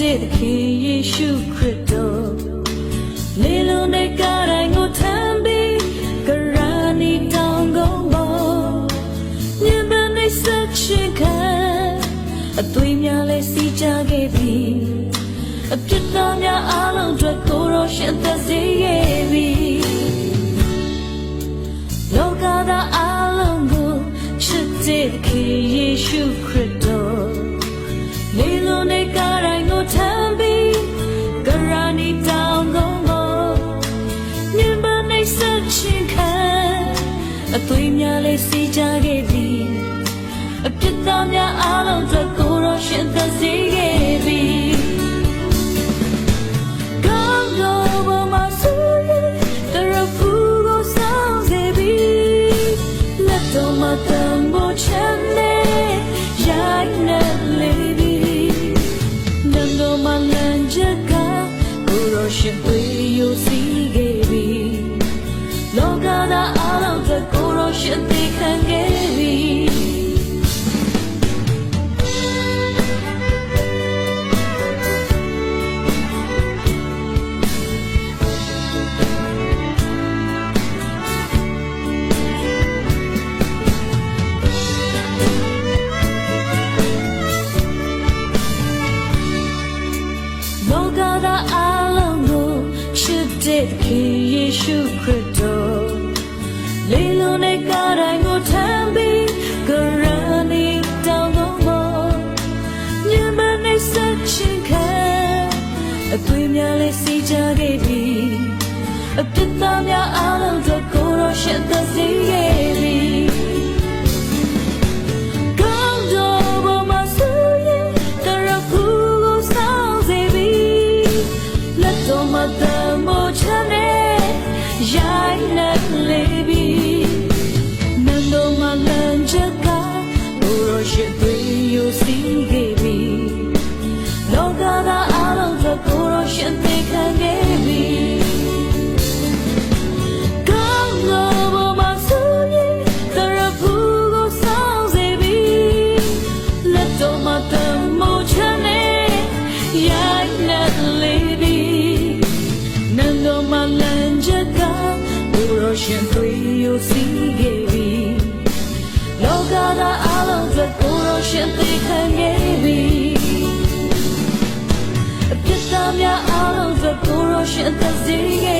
တဲ့သခင်ယေရှုခရစ်တော်လေလုံးတဲ့ကားတိုင်းကိုထမ်းပြီးကရာနီတောင်ကုန်ပေါ်ညံပန်းနေဆက်ချင်ခံအသွေးများလဲစီးကြခဲ့ပြီအပြစ်သားများအလုံးအတွက်ကိုယ်တော်ရှင်သက်စေခဲ့ပြီလောကသားအလုံးကိုချစ်တဲ့ခင်ယေရှုခရစ်တော် သွေးများလေးစီးကြခဲ့ပြီအပြစ်သားများအလုံးအတွက်ကိုယ်တော်ရှင်သက်စေခဲ့ပြီကောင်းတော်ဘုံမှာဆိုရင်တရဖူကိုဆောင်စေပြီလက်တော်မှာတံမိုးချမ်းနေရိုက်နေလေပြီနန္တော်မှာလမ်းချက်ကကိုရောရှင်သွေးယူစီခဲ့ပြီလောကသားအလုံး သက်ကိုရောရှင်သိခံခဲ့ပြီလောကသားအလုံးကိုချစ်တဲ့ခင်ယေရှုခရစ်တော် အသွေးများလေးစီးကြခဲ့ပြီအပြစ်သားများအလုံးတို့ ရောရှင်သွေးယူစီခဲ့ပြီလောကသားအလုံးအတွက်ကိုရောရှင်သိခံခဲ့ပြီအပြစ်သားများအလုံးစုံကိုယ်တော်ရှင်သက်စေခဲ့ပြီ